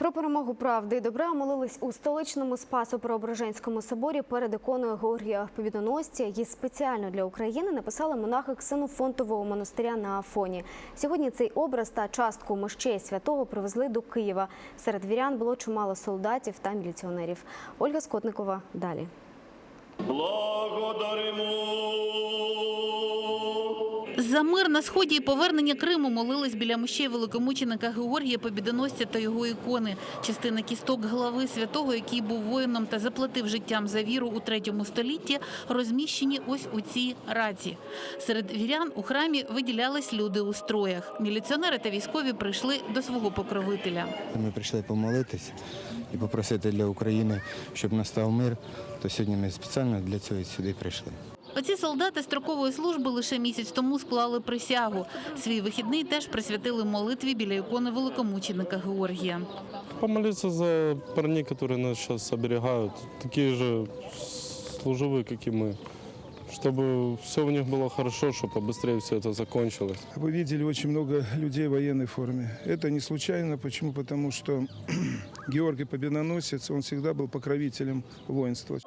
Про перемогу правди і добра молились у столичному Спасо-Преображенському соборі перед іконою Георгія Побідоносця. Її спеціально для України написали монахи Ксенофонтового монастиря на Афоні. Сьогодні цей образ та частку мощей святого привезли до Києва. Серед вірян було чимало солдатів та міліціонерів. Ольга Скотникова далі. Благодаримо. За мир на сході і повернення Криму молились біля мощей великомученика Георгія Побідоносця та його ікони. Частина кісток глави святого, який був воїном та заплатив життям за віру у третьому столітті, розміщені ось у цій раці. Серед вірян у храмі виділялись люди у строях. Міліціонери та військові прийшли до свого покровителя. Ми прийшли помолитися і попросити для України, щоб настав мир. То сьогодні ми спеціально для цього сюди прийшли. Оці солдати строкової служби лише місяць тому склали присягу. Свій вихідний теж присвятили молитві біля ікони великомученика Георгія. Помолиться за парней, которые нас сейчас оберегают, такие же служивые, как и мы. Чтобы все у них было хорошо, чтобы побыстрее все это закончилось. Вы видели очень много людей в военной форме. Это не случайно. Почему? Потому что Георгий Победоносец, он всегда был покровителем воинства.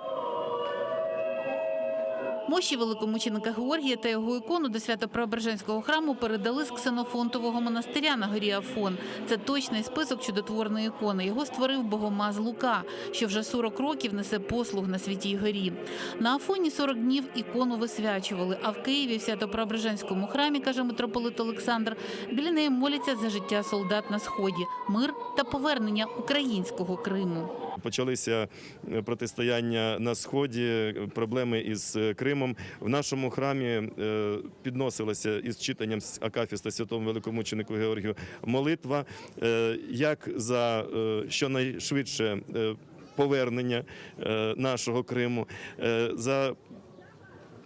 Мощі великомученика Георгія та його ікону до Свято-Преображенського храму передали з Ксенофонтового монастиря на горі Афон. Це точний список чудотворної ікони. Його створив богомаз Лука, що вже 40 років несе послуг на святій горі. На Афоні 40 днів ікону висвячували, а в Києві в Свято-Преображенському храмі, каже митрополит Олександр, біля неї моляться за життя солдат на сході, мир та повернення українського Криму. Почалися протистояння на сході, проблеми із е, Кримом. В нашому храмі е, підносилася із читанням Акафіста святому великомученику Георгію молитва е, як за е, щонайшвидше повернення нашого Криму, за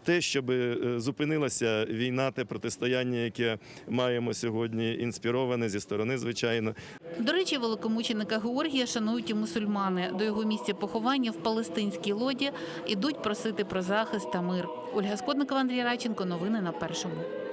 те, щоб е, зупинилася війна, те протистояння, яке маємо сьогодні, інспіроване зі сторони, звичайно, До речі, великомученика Георгія шанують і мусульмани. До його місця поховання в палестинській лоді ідуть просити про захист та мир. Ольга Скотникова, Андрій Раченко. Новини на першому.